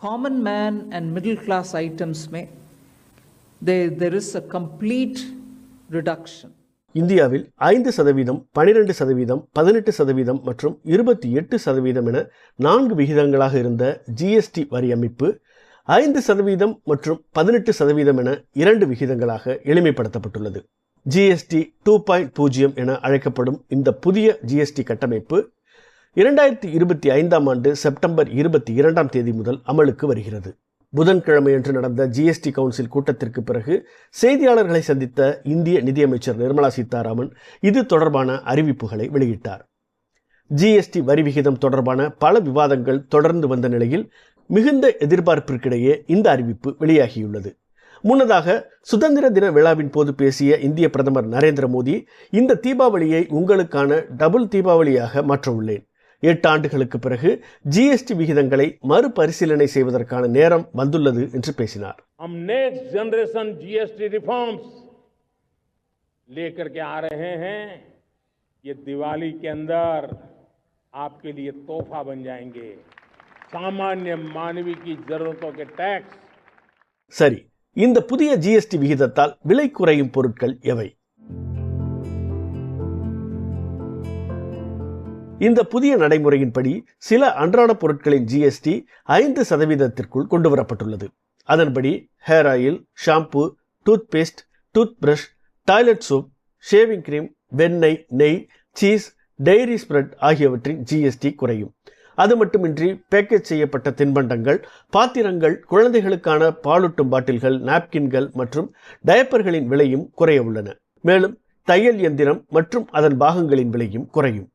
common man and middle class items may there, there is a complete reduction. இந்தியாவில் ஐந்து சதவீதம் பனிரெண்டு சதவீதம் பதினெட்டு சதவீதம் மற்றும் இருபத்தி எட்டு சதவீதம் என நான்கு விகிதங்களாக இருந்த ஜிஎஸ்டி வரி அமைப்பு ஐந்து சதவீதம் மற்றும் பதினெட்டு சதவீதம் என இரண்டு விகிதங்களாக எளிமைப்படுத்தப்பட்டுள்ளது ஜிஎஸ்டி டூ பாயிண்ட் பூஜ்ஜியம் என அழைக்கப்படும் இந்த புதிய ஜிஎஸ்டி கட்டமைப்பு இரண்டாயிரத்தி இருபத்தி ஐந்தாம் ஆண்டு செப்டம்பர் இருபத்தி இரண்டாம் தேதி முதல் அமலுக்கு வருகிறது. புதன்கிழமையன்று நடந்த ஜிஎஸ்டி கவுன்சில் கூட்டத்திற்கு பிறகு செய்தியாளர்களை சந்தித்த இந்திய நிதியமைச்சர் நிர்மலா சீதாராமன் இது தொடர்பான அறிவிப்புகளை வெளியிட்டார். ஜிஎஸ்டி வரி விகிதம் தொடர்பான பல விவாதங்கள் தொடர்ந்து வந்த நிலையில் மிகுந்த எதிர்பார்ப்பிற்கிடையே இந்த அறிவிப்பு வெளியாகியுள்ளது. முன்னதாக சுதந்திர தின விழாவின் போது பேசிய இந்திய பிரதமர் நரேந்திர மோடி இந்த தீபாவளியை உங்களுக்கான டபுள் தீபாவளியாக மாற்றவுள்ளேன் எட்டு ஆண்டுகளுக்கு பிறகு ஜிஎஸ்டி விகிதங்களை மறுபரிசீலனை செய்வதற்கான நேரம் வந்துள்ளது என்று பேசினார் हम नेक्स्ट जनरेशन जीएसटी रिफॉर्म्स लेकर के आ रहे हैं ये दिवाली के अंदर आपके लिए तोहफा बन जाएंगे सामान्य मानवी की जरूरतों के टैक्स சரி இந்த புதிய ஜிஎஸ்டி விகிதத்தால் விலை குறையும் பொருட்கள் எவை இந்த புதிய நடைமுறையின்படி சில அன்றாட பொருட்களின் ஜிஎஸ்டி ஐந்து சதவீதத்திற்குள் கொண்டு வரப்பட்டுள்ளது அதன்படி hair oil shampoo toothpaste toothbrush toilet soap shaving cream வெண்ணெய் நெய் சீஸ் டெய்ரி ஸ்ப்ரெட் ஆகியவற்றின் ஜிஎஸ்டி குறையும். அது மட்டுமின்றி பேக்கேஜ் செய்யப்பட்ட தின்பண்டங்கள் பாத்திரங்கள் குழந்தைகளுக்கான பாலூட்டும் பாட்டில்கள் நாப்கின்கள் மற்றும் டயப்பர்களின் விலையும் குறைய உள்ளன. மேலும் தையல் எந்திரம் மற்றும் அதன் பாகங்களின் விலையும் குறையும்.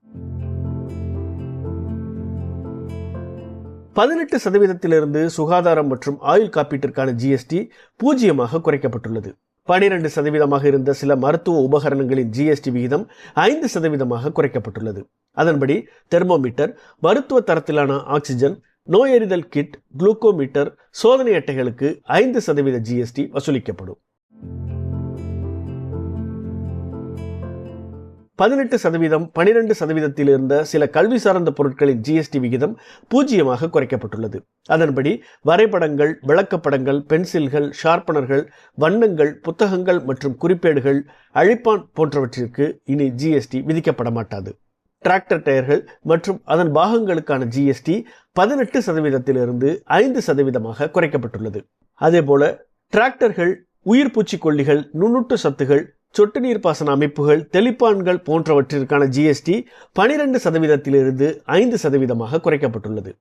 பதினெட்டு சதவீதத்திலிருந்து சுகாதாரம் மற்றும் ஆயுள் காப்பீட்டிற்கான ஜிஎஸ்டி பூஜ்ஜியமாக குறைக்கப்பட்டுள்ளது. பனிரெண்டு சதவீதமாக இருந்த சில மருத்துவ உபகரணங்களின் ஜிஎஸ்டி விகிதம் ஐந்து சதவீதமாக குறைக்கப்பட்டுள்ளது. அதன்படி தெர்மோமீட்டர் மருத்துவ தரத்திலான ஆக்சிஜன் நோயறிதல் கிட் குளுக்கோமீட்டர் சோதனை அட்டைகளுக்கு ஐந்து சதவீத ஜிஎஸ்டி வசூலிக்கப்படும். பதினெட்டு சதவீதம் பனிரெண்டு சதவீதத்தில் இருந்த சில கல்வி சார்ந்த பொருட்களின் ஜிஎஸ்டி விகிதம் பூஜ்ஜியமாக குறைக்கப்பட்டுள்ளது. அதன்படி வரைபடங்கள் விளக்கப்படங்கள் பென்சில்கள் ஷார்ப்பனர்கள் வண்ணங்கள் புத்தகங்கள் மற்றும் குறிப்பேடுகள் அழிப்பான் போன்றவற்றிற்கு இனி ஜிஎஸ்டி விதிக்கப்பட மாட்டாது. டிராக்டர் டயர்கள் மற்றும் அதன் பாகங்களுக்கான ஜிஎஸ்டி பதினெட்டு சதவீதத்திலிருந்து ஐந்து சதவீதமாக குறைக்கப்பட்டுள்ளது. அதேபோல டிராக்டர்கள் உயிர் பூச்சிக்கொல்லிகள் நுண்ணுட்டு சத்துகள் சொட்டு நீர் பாசன அமைப்புகள் தெளிப்பான்கள் போன்றவற்றிற்கான ஜிஎஸ்டி பனிரெண்டு சதவீதத்திலிருந்து ஐந்து சதவீதமாக குறைக்கப்பட்டுள்ளது.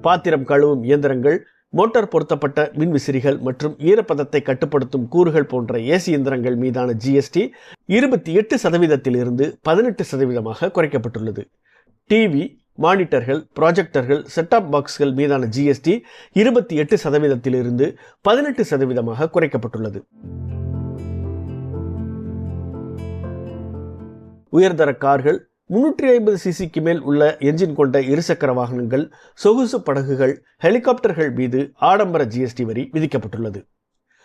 பாத்திரம் கழுவும் இயந்திரங்கள் மோட்டார் பொருத்தப்பட்ட மின்விசிறிகள் மற்றும் ஈரப்பதத்தை கட்டுப்படுத்தும் கூறுகள் போன்ற ஏசி இயந்திரங்கள் மீதான ஜிஎஸ்டி இருபத்தி எட்டு சதவீதத்திலிருந்து பதினெட்டு சதவீதமாக குறைக்கப்பட்டுள்ளது. டிவி மானிட்டர்கள் ப்ராஜெக்டர்கள் செட்டாப் பாக்ஸ்கள் மீதான ஜிஎஸ்டி இருபத்தி எட்டு சதவீதத்திலிருந்து பதினெட்டு சதவீதமாக குறைக்கப்பட்டுள்ளது. உயர்தர கார்கள் முன்னூற்றி ஐம்பது சிசிக்கு மேல் உள்ள என்ஜின் கொண்ட இருசக்கர வாகனங்கள் சொகுசு படகுகள் ஹெலிகாப்டர்கள் மீது ஆடம்பர ஜிஎஸ்டி வரி விதிக்கப்பட்டுள்ளது.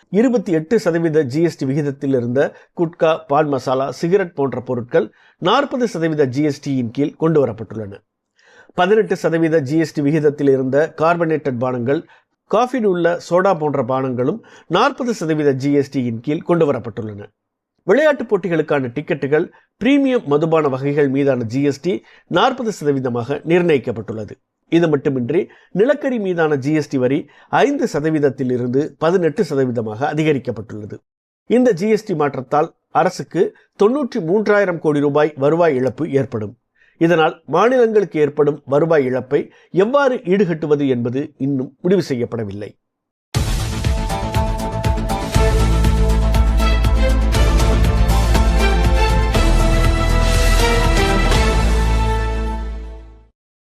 இருபத்தி எட்டு சதவீத ஜிஎஸ்டி விகிதத்தில் இருந்த குட்கா பால் மசாலா சிகரெட் போன்ற பொருட்கள் நாற்பது சதவீத ஜிஎஸ்டியின் கீழ் கொண்டு வரப்பட்டுள்ளன. பதினெட்டு சதவீத ஜிஎஸ்டி விகிதத்தில் இருந்த கார்பனேட்டட் பானங்கள் காஃபின் உள்ள சோடா போன்ற பானங்களும் நாற்பது சதவீத ஜிஎஸ்டியின் கீழ் கொண்டு வரப்பட்டுள்ளன. விளையாட்டுப் போட்டிகளுக்கான டிக்கெட்டுகள் பிரீமியம் மதுபான வகைகள் மீதான ஜிஎஸ்டி நாற்பது சதவீதமாக நிர்ணயிக்கப்பட்டுள்ளது. இது மட்டுமின்றி நிலக்கரி மீதான ஜிஎஸ்டி வரி ஐந்து சதவீதத்தில் இருந்து பதினெட்டு சதவீதமாக அதிகரிக்கப்பட்டுள்ளது. இந்த ஜிஎஸ்டி மாற்றத்தால் அரசுக்கு தொன்னூற்றி மூன்றாயிரம் கோடி ரூபாய் வருவாய் இழப்பு ஏற்படும். இதனால் மாநிலங்களுக்கு ஏற்படும் வருவாய் இழப்பை எவ்வாறு ஈடுகட்டுவது என்பது இன்னும் முடிவு செய்யப்படவில்லை.